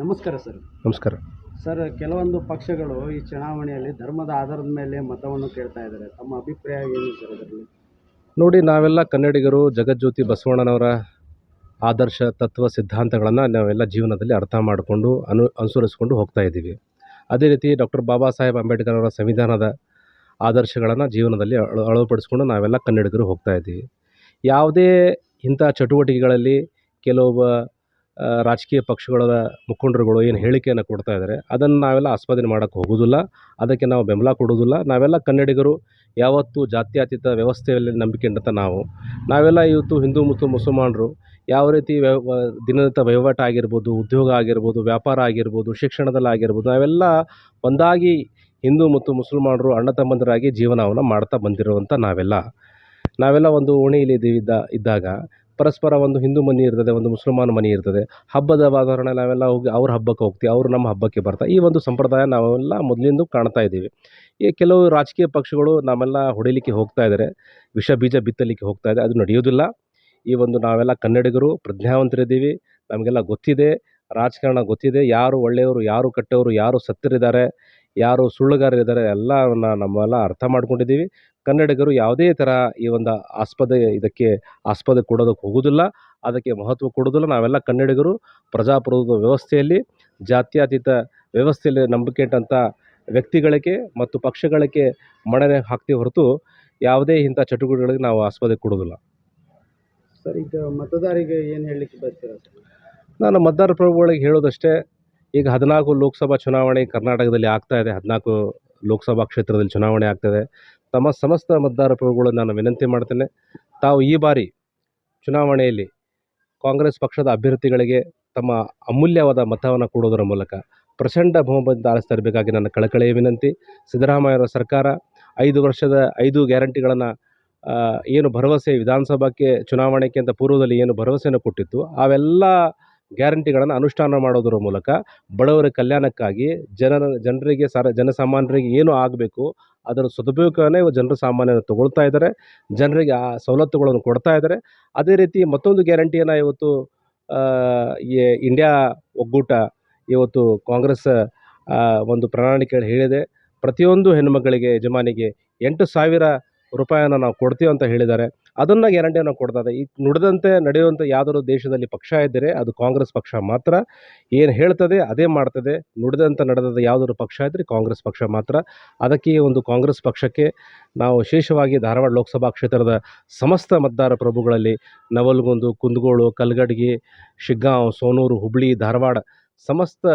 ನಮಸ್ಕಾರ ಸರ್. ನಮಸ್ಕಾರ. ಸರ್ ಕೆಲವೊಂದು ಪಕ್ಷಗಳು ಈ ಚುನಾವಣೆಯಲ್ಲಿ ಧರ್ಮದ ಆಧಾರದ ಮೇಲೆ ಮತವನ್ನು ಕೇಳ್ತಾ ಇದ್ದಾರೆ. ತಮ್ಮ ಅಭಿಪ್ರಾಯ ಏನು ಸರ್ ಅದರಲ್ಲಿ? ನೋಡಿ ನಾವೆಲ್ಲ ಕನ್ನಡಿಗರು ಜಗಜ್ಯೋತಿ ಬಸವಣ್ಣನವರ ಆದರ್ಶ ತತ್ವ ಸಿದ್ಧಾಂತಗಳನ್ನು ನಾವೆಲ್ಲ ಜೀವನದಲ್ಲಿ ಅರ್ಥ ಮಾಡಿಕೊಂಡು ಅನು ಅನುಸರಿಸ್ಕೊಂಡು ಹೋಗ್ತಾ ಇದ್ದೀವಿ. ಅದೇ ರೀತಿ ಡಾಕ್ಟರ್ ಬಾಬಾ ಸಾಹೇಬ್ ಅಂಬೇಡ್ಕರ್ ಅವರ ಸಂವಿಧಾನದ ಆದರ್ಶಗಳನ್ನು ಜೀವನದಲ್ಲಿ ಅಳ ಅಳವಡಿಸ್ಕೊಂಡು ನಾವೆಲ್ಲ ಕನ್ನಡಿಗರು ಹೋಗ್ತಾ ಇದ್ದೀವಿ. ಯಾವುದೇ ಇಂಥ ಚಟುವಟಿಕೆಗಳಲ್ಲಿ ಕೆಲವೊಬ್ಬ ರಾಜಕೀಯ ಪಕ್ಷಗಳ ಮುಖಂಡರುಗಳು ಏನು ಹೇಳಿಕೆಯನ್ನು ಕೊಡ್ತಾ ಇದ್ದಾರೆ, ಅದನ್ನು ನಾವೆಲ್ಲ ಆಸ್ವಾದನೆ ಮಾಡೋಕ್ಕೆ ಹೋಗೋದಿಲ್ಲ, ಅದಕ್ಕೆ ನಾವು ಬೆಂಬಲ ಕೊಡೋದಿಲ್ಲ. ನಾವೆಲ್ಲ ಕನ್ನಡಿಗರು, ಯಾವತ್ತೂ ಜಾತ್ಯಾತೀತ ವ್ಯವಸ್ಥೆಯಲ್ಲಿ ನಂಬಿಕೆ ಇಟ್ಟಂಥ ನಾವು. ನಾವೆಲ್ಲ ಇವತ್ತು ಹಿಂದೂ ಮತ್ತು ಮುಸಲ್ಮಾನರು, ಯಾವ ರೀತಿ ವ್ಯವ ದಿನನಿತ್ಯ ವಹಿವಾಟು ಆಗಿರ್ಬೋದು, ಉದ್ಯೋಗ ಆಗಿರ್ಬೋದು, ವ್ಯಾಪಾರ ಆಗಿರ್ಬೋದು, ಶಿಕ್ಷಣದಲ್ಲಿ ಆಗಿರ್ಬೋದು, ನಾವೆಲ್ಲ ಒಂದಾಗಿ ಹಿಂದೂ ಮತ್ತು ಮುಸಲ್ಮಾನರು ಅಣ್ಣ ತಮ್ಮಂದಿರಾಗಿ ಜೀವನವನ್ನು ಮಾಡ್ತಾ ಬಂದಿರುವಂಥ ನಾವೆಲ್ಲ. ನಾವೆಲ್ಲ ಒಂದು ಓಣಿಯಲ್ಲಿ ಇದ್ದ, ಇದ್ದಾಗ ಪರಸ್ಪರ ಒಂದು ಹಿಂದೂ ಮನೆ ಇರ್ತದೆ, ಒಂದು ಮುಸಲ್ಮಾನ ಮನೆ ಇರ್ತದೆ. ಹಬ್ಬದ ವಾತಾವರಣ ನಾವೆಲ್ಲ ಹೋಗಿ ಅವ್ರ ಹಬ್ಬಕ್ಕೆ ಹೋಗ್ತೀವಿ, ಅವರು ನಮ್ಮ ಹಬ್ಬಕ್ಕೆ ಬರ್ತಾ. ಈ ಒಂದು ಸಂಪ್ರದಾಯ ನಾವೆಲ್ಲ ಮೊದಲಿಂದ ಕಾಣ್ತಾ ಇದ್ದೀವಿ. ಈ ಕೆಲವು ರಾಜಕೀಯ ಪಕ್ಷಗಳು ನಮ್ಮೆಲ್ಲ ಹೊಡಿಲಿಕ್ಕೆ ಹೋಗ್ತಾ ಇದ್ದಾರೆ ವಿಷ ಬೀಜ ಬಿತ್ತಲಿಕ್ಕೆ ಹೋಗ್ತಾ ಇದೆ. ಅದು ನಡೆಯೋದಿಲ್ಲ ಈ ಒಂದು ನಾವೆಲ್ಲ ಕನ್ನಡಿಗರು, ಪ್ರಜ್ಞಾವಂತರಿದ್ದೀವಿ. ನಮಗೆಲ್ಲ ಗೊತ್ತಿದೆ. ರಾಜಕಾರಣ ಗೊತ್ತಿದೆ. ಯಾರು ಒಳ್ಳೆಯವರು, ಯಾರು ಕಟ್ಟವರು, ಯಾರು ಸತ್ತರಿದ್ದಾರೆ, ಯಾರು ಸುಳ್ಳುಗಾರರಿದ್ದಾರೆ, ಎಲ್ಲ ನಮ್ಮೆಲ್ಲ ಅರ್ಥ ಮಾಡ್ಕೊಂಡಿದ್ದೀವಿ. ಕನ್ನಡಿಗರು ಯಾವುದೇ ಥರ ಈ ಒಂದು ಆಸ್ಪದ ಇದಕ್ಕೆ ಆಸ್ಪದ ಕೊಡೋದಕ್ಕೆ ಹೋಗೋದಿಲ್ಲ ಅದಕ್ಕೆ ಮಹತ್ವ ಕೊಡೋದಿಲ್ಲ ನಾವೆಲ್ಲ ಕನ್ನಡಿಗರು ಪ್ರಜಾಪ್ರಭುತ್ವ ವ್ಯವಸ್ಥೆಯಲ್ಲಿ ಜಾತ್ಯತೀತ ವ್ಯವಸ್ಥೆಯಲ್ಲಿ ನಂಬಿಕೆ ಇಟ್ಟಂಥ ವ್ಯಕ್ತಿಗಳಿಗೆ ಮತ್ತು ಪಕ್ಷಗಳಿಗೆ ಮಣೆ ಹಾಕ್ತೀವಿ ಹೊರತು ಯಾವುದೇ ಇಂಥ ಚಟುವಟಿಕೆಗಳಿಗೆ ನಾವು ಆಸ್ಪದ ಕೊಡೋದಿಲ್ಲ ಸರ್ ಈಗ ಮತದಾರರಿಗೆ ಏನು ಹೇಳಲಿಕ್ಕೆ ಬರ್ತೀರಾ ನಾನು ಮತದಾರ ಪ್ರಭುಗಳಿಗೆ ಹೇಳೋದಷ್ಟೇ ಈಗ ಹದಿನಾಲ್ಕು ಲೋಕಸಭಾ ಚುನಾವಣೆ ಕರ್ನಾಟಕದಲ್ಲಿ ಆಗ್ತಾ ಇದೆ. ಹದಿನಾಲ್ಕು ಲೋಕಸಭಾ ಕ್ಷೇತ್ರದಲ್ಲಿ ಚುನಾವಣೆ ಆಗ್ತದೆ ತಮ್ಮ ಸಮಸ್ತ ಮತದಾರ ಪ್ರಭುಗಳು ನಾನು ವಿನಂತಿ ಮಾಡ್ತೇನೆ. ತಾವು ಈ ಬಾರಿ ಚುನಾವಣೆಯಲ್ಲಿ ಕಾಂಗ್ರೆಸ್ ಪಕ್ಷದ ಅಭ್ಯರ್ಥಿಗಳಿಗೆ ತಮ್ಮ ಅಮೂಲ್ಯವಾದ ಮತವನ್ನು ಕೊಡೋದರ ಮೂಲಕ ಪ್ರಚಂಡ ಬಹುಮತದಿಂದ ಆರಿಸ್ತಾ ಇರಬೇಕಾಗಿ ನನ್ನ ಕಳಕಳಿಯ ವಿನಂತಿ. ಸಿದ್ದರಾಮಯ್ಯವರ ಸರ್ಕಾರ ಐದು ವರ್ಷದ ಐದು ಗ್ಯಾರಂಟಿಗಳನ್ನು ಏನು ಭರವಸೆ ವಿಧಾನಸಭಾಕ್ಕೆ, ಚುನಾವಣೆಗೆ ಅಂತ ಪೂರ್ವದಲ್ಲಿ ಏನು ಭರವಸೆಯನ್ನು ಕೊಟ್ಟಿತ್ತು, ಅವೆಲ್ಲ ಗ್ಯಾರಂಟಿಗಳನ್ನು ಅನುಷ್ಠಾನ ಮಾಡೋದರ ಮೂಲಕ ಬಡವರ ಕಲ್ಯಾಣಕ್ಕಾಗಿ ಜನರ, ಜನರಿಗೆ ಸಾರ, ಜನಸಾಮಾನ್ಯರಿಗೆ ಏನು ಆಗಬೇಕು ಅದರ ಸದುಪಯೋಗವನ್ನೇ ಜನರು ಸಾಮಾನ್ಯರು ತಗೊಳ್ತಾ ಇದ್ದಾರೆ ಜನರಿಗೆ ಆ ಸವಲತ್ತುಗಳನ್ನು ಕೊಡ್ತಾ ಇದ್ದಾರೆ ಅದೇ ರೀತಿ ಮತ್ತೊಂದು ಗ್ಯಾರಂಟಿಯನ್ನು ಇವತ್ತು ಈ ಇಂಡಿಯಾ ಒಗ್ಗೂಟ ಇವತ್ತು ಕಾಂಗ್ರೆಸ್ ಒಂದು ಪ್ರಣಾಳಿಕೆಯಲ್ಲಿ ಹೇಳಿದೆ. ಪ್ರತಿಯೊಂದು ಹೆಣ್ಣುಮಕ್ಕಳಿಗೆ ಯಜಮಾನಿಗೆ ಎಂಟು ಸಾವಿರ ರೂಪಾಯಿಯನ್ನು ನಾವು ಕೊಡ್ತೀವಿ ಅಂತ ಹೇಳಿದ್ದಾರೆ. ಅದನ್ನು ಗ್ಯಾರಂಟಿಯನ್ನು ಕೊಡ್ತಾರೆ. ಈ ನುಡಿದಂತೆ ನಡೆಯುವಂಥ ಯಾವುದಾದ್ರು ದೇಶದಲ್ಲಿ ಪಕ್ಷ ಇದ್ದರೆ ಅದು ಕಾಂಗ್ರೆಸ್ ಪಕ್ಷ ಮಾತ್ರ. ಏನು ಹೇಳ್ತದೆ ಅದೇ ಮಾಡ್ತದೆ. ನುಡಿದಂತೆ ನಡೆದ ಯಾವುದಾದ್ರು ಪಕ್ಷ ಇದ್ದರೆ ಕಾಂಗ್ರೆಸ್ ಪಕ್ಷ ಮಾತ್ರ. ಅದಕ್ಕೆ ಒಂದು ಕಾಂಗ್ರೆಸ್ ಪಕ್ಷಕ್ಕೆ ನಾವು ವಿಶೇಷವಾಗಿ ಧಾರವಾಡ ಲೋಕಸಭಾ ಕ್ಷೇತ್ರದ ಸಮಸ್ತ ಮತದಾರ ಪ್ರಭುಗಳಲ್ಲಿ ನವಲ್ಗೊಂದು, ಕುಂದಗೋಳು, ಕಲ್ಗಡ್ಗಿ, ಶಿಗ್ಗಾಂವ್, ಸೋನೂರು, ಹುಬ್ಳಿ, ಧಾರವಾಡ ಸಮಸ್ತ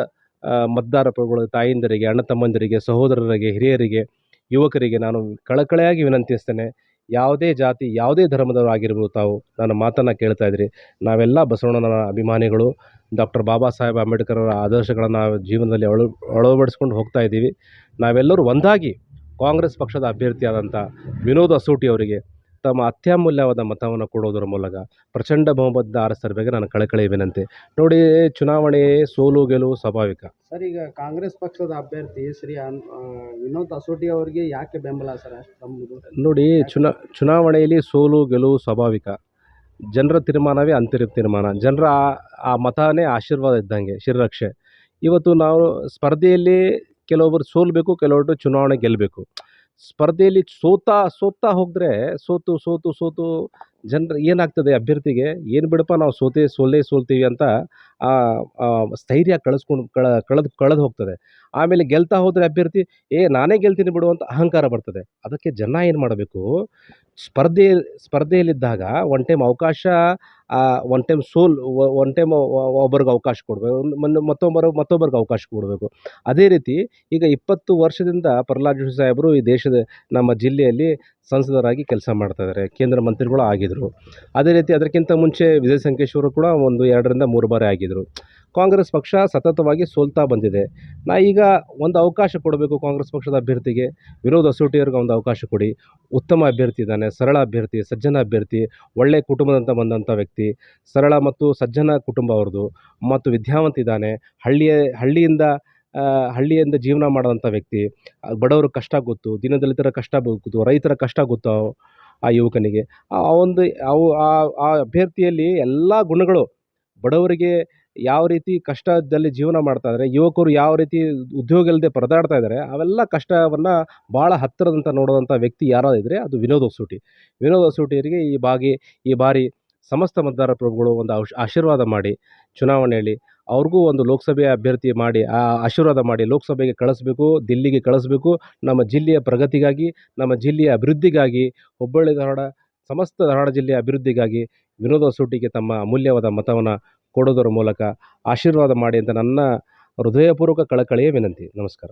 ಮತದಾರ ಪ್ರಭುಗಳ ತಾಯಂದಿರಿಗೆ, ಅಣ್ಣ ತಮ್ಮಂದಿರಿಗೆ, ಸಹೋದರರಿಗೆ, ಹಿರಿಯರಿಗೆ ಯುವಕರಿಗೆ ನಾನು ಕಳಕಳೆಯಾಗಿ ವಿನಂತಿಸ್ತೇನೆ, ಯಾವುದೇ ಜಾತಿ, ಯಾವುದೇ ಧರ್ಮದವರಾಗಿರ್ಬೋದು ತಾವು ನನ್ನ ಮಾತನ್ನು ಕೇಳ್ತಾ ಇದ್ದೀರಿ ನಾವೆಲ್ಲ ಬಸವಣ್ಣನ ಅಭಿಮಾನಿಗಳು, ಡಾಕ್ಟರ್ ಬಾಬಾ ಸಾಹೇಬ್ ಅಂಬೇಡ್ಕರ್ ಅವರ ಆದರ್ಶಗಳನ್ನು ಜೀವನದಲ್ಲಿ ಅಳ, ಅಳವಡಿಸ್ಕೊಂಡು ಹೋಗ್ತಾ ಇದ್ದೀವಿ. ನಾವೆಲ್ಲರೂ ಒಂದಾಗಿ ಕಾಂಗ್ರೆಸ್ ಪಕ್ಷದ ಅಭ್ಯರ್ಥಿಯಾದಂಥ ವಿನೋದ್ ಅಸೂಟಿ ಅವರಿಗೆ ತಮ್ಮ ಅತ್ಯಮೂಲ್ಯವಾದ ಮತವನ್ನು ಕೊಡೋದರ ಮೂಲಕ ಪ್ರಚಂಡ ಬಹುಮತದಿಂದ ಬಗ್ಗೆ ನಾನು ಕಳಕಳಿ ವಿನಂತಿ. ನೋಡಿ, ಚುನಾವಣೆ ಸೋಲು ಗೆಲುವು ಸ್ವಾಭಾವಿಕ. ಸರ್ ಈಗ ಕಾಂಗ್ರೆಸ್ ಪಕ್ಷದ ಅಭ್ಯರ್ಥಿ ಶ್ರೀ ಅನ್ ವಿನೋದ್ ಅಸೋಟಿ ಅವರಿಗೆ ಯಾಕೆ ಬೆಂಬಲ ಸರ್ ನೋಡಿ, ಚುನಾ, ಚುನಾವಣೆಯಲ್ಲಿ ಸೋಲು, ಗೆಲುವು ಸ್ವಾಭಾವಿಕ. ಜನರ ತೀರ್ಮಾನವೇ ಅಂತಿರ ತೀರ್ಮಾನ. ಜನರ ಆ ಮತನೇ ಆಶೀರ್ವಾದ ಇದ್ದಂಗೆ, ಶಿರರಕ್ಷೆ. ಇವತ್ತು ನಾವು ಸ್ಪರ್ಧೆಯಲ್ಲಿ ಕೆಲವೊಬ್ಬರು ಸೋಲ್ಬೇಕು ಕೆಲವೊಬ್ಬರು ಚುನಾವಣೆ ಗೆಲ್ಲಬೇಕು ಸ್ಪರ್ಧೆಯಲ್ಲಿ ಸೋತಾ ಸೋತಾ ಹೋದರೆ ಸೋತು ಸೋತು ಸೋತು ಜನರು ಏನಾಗ್ತದೆ ಅಭ್ಯರ್ಥಿಗೆ? ಏನು ಬಿಡಪ್ಪ ನಾವು ಸೋತೆ, ಸೋಲೇ, ಸೋಲ್ತೀವಿ ಅಂತ ಸ್ಥೈರ್ಯ ಕಳಿಸ್ಕೊಂಡು, ಕಳ, ಕಳೆದು ಕಳೆದು ಹೋಗ್ತದೆ. ಆಮೇಲೆ ಗೆಲ್ತಾ ಹೋದರೆ ಅಭ್ಯರ್ಥಿ, ಏ, ನಾನೇ ಗೆಲ್ತೀನಿ ಬಿಡು ಅಂತ ಅಹಂಕಾರ ಬರ್ತದೆ. ಅದಕ್ಕೆ ಜನ ಏನು ಮಾಡಬೇಕು? ಸ್ಪರ್ಧೆ ಸ್ಪರ್ಧೆಯಲ್ಲಿದ್ದಾಗ ಒನ್ ಟೈಮ್ ಅವಕಾಶ ಒನ್ ಟೈಮ್ ಸೋಲ್ ಒನ್ ಟೈಮ್ ಒಬ್ಬರಿಗೆ ಅವಕಾಶ ಕೊಡಬೇಕು. ಮತ್ತೊಬ್ಬರು, ಮತ್ತೊಬ್ಬರಿಗೆ ಅವಕಾಶ ಕೊಡಬೇಕು. ಅದೇ ರೀತಿ ಈಗ ಇಪ್ಪತ್ತು ವರ್ಷದಿಂದ ಪ್ರಹ್ಲಾದ್ ಜೋಶಿ ಸಾಹೇಬರು ಈ ದೇಶದ, ನಮ್ಮ ಜಿಲ್ಲೆಯಲ್ಲಿ ಸಂಸದರಾಗಿ ಕೆಲಸ ಮಾಡ್ತಾಯಿದ್ದಾರೆ ಕೇಂದ್ರ ಮಂತ್ರಿಗಳು ಆಗಿದ್ದರು ಅದೇ ರೀತಿ ಅದಕ್ಕಿಂತ ಮುಂಚೆ ವಿಜಯ ಸಂಕೇಶ್ವರು ಕೂಡ ಒಂದು ಎರಡರಿಂದ ಮೂರು ಬಾರಿ ಆಗಿದ್ದರು ಕಾಂಗ್ರೆಸ್ ಪಕ್ಷ ಸತತವಾಗಿ ಸೋಲ್ತಾ ಬಂದಿದೆ. ನಾ ಈಗ ಒಂದು ಅವಕಾಶ ಕೊಡಬೇಕು ಕಾಂಗ್ರೆಸ್ ಪಕ್ಷದ ಅಭ್ಯರ್ಥಿಗೆ. ವಿರೋಧ ಅಸೋಟಿಯವ್ರಿಗೆ ಒಂದು ಅವಕಾಶ ಕೊಡಿ. ಉತ್ತಮ ಅಭ್ಯರ್ಥಿ ಇದ್ದಾನೆ, ಸರಳ ಅಭ್ಯರ್ಥಿ, ಸಜ್ಜನ ಅಭ್ಯರ್ಥಿ ಒಳ್ಳೆಯ ಕುಟುಂಬದಂತ ಬಂದಂಥ ವ್ಯಕ್ತಿ. ಸರಳ ಮತ್ತು ಸಜ್ಜನ ಕುಟುಂಬ ಅವ್ರದ್ದು. ಮತ್ತು ವಿದ್ಯಾವಂತ ಇದ್ದಾನೆ. ಹಳ್ಳಿಯ, ಹಳ್ಳಿಯಿಂದ ಹಳ್ಳಿಯಿಂದ ಜೀವನ ಮಾಡಿದಂಥ ವ್ಯಕ್ತಿ. ಬಡವ್ರ ಕಷ್ಟ ಗೊತ್ತು ದೀನದಲಿತರ ಕಷ್ಟ ಗೊತ್ತು, ರೈತರ ಕಷ್ಟ ಗೊತ್ತು ಆ ಯುವಕನಿಗೆ. ಆ ಒಂದು, ಅವು, ಆ ಆ ಅಭ್ಯರ್ಥಿಯಲ್ಲಿ ಎಲ್ಲ ಗುಣಗಳು. ಬಡವರಿಗೆ ಯಾವ ರೀತಿ ಕಷ್ಟದಲ್ಲಿ ಜೀವನ ಮಾಡ್ತಾ ಇದ್ದಾರೆ, ಯುವಕರು ಯಾವ ರೀತಿ ಉದ್ಯೋಗ ಇಲ್ಲದೆ ಪರದಾಡ್ತಾ ಇದ್ದಾರೆ, ಅವೆಲ್ಲ ಕಷ್ಟವನ್ನು ಭಾಳ ಹತ್ತಿರದಂತ ನೋಡುವಂಥ ವ್ಯಕ್ತಿ ಯಾರಾದ್ರೆ ಅದು ವಿನೋದ್ ಹೊಸೂಟಿ ವಿನೋದ್ ಹೊಸೂಟಿಯವರಿಗೆ ಈ ಬಾಗಿ, ಈ ಬಾರಿ ಸಮಸ್ತ ಮತದಾರ ಪ್ರಭುಗಳು ಒಂದು ಆಶೀರ್ವಾದ ಮಾಡಿ ಚುನಾವಣೆಯಲ್ಲಿ ಅವ್ರಿಗೂ ಒಂದು ಲೋಕಸಭೆ ಅಭ್ಯರ್ಥಿ ಮಾಡಿ, ಆ ಆಶೀರ್ವಾದ ಮಾಡಿ ಲೋಕಸಭೆಗೆ ಕಳಿಸ್ಬೇಕು, ದಿಲ್ಲಿಗೆ ಕಳಿಸ್ಬೇಕು, ನಮ್ಮ ಜಿಲ್ಲೆಯ ಪ್ರಗತಿಗಾಗಿ, ನಮ್ಮ ಜಿಲ್ಲೆಯ ಅಭಿವೃದ್ಧಿಗಾಗಿ, ಹುಬ್ಬಳ್ಳಿ, ಧಾರವಾಡ, ಸಮಸ್ತ ಧಾರವಾಡ ಜಿಲ್ಲೆಯ ಅಭಿವೃದ್ಧಿಗಾಗಿ ವಿನೋದ ಸೂಟಿಗೆ ತಮ್ಮ ಅಮೂಲ್ಯವಾದ ಮತವನ್ನು ಕೊಡೋದರ ಮೂಲಕ ಆಶೀರ್ವಾದ ಮಾಡಿ ಅಂತ ನನ್ನ ಹೃದಯಪೂರ್ವಕ ಕಳಕಳಿಯ ವಿನಂತಿ ನಮಸ್ಕಾರ.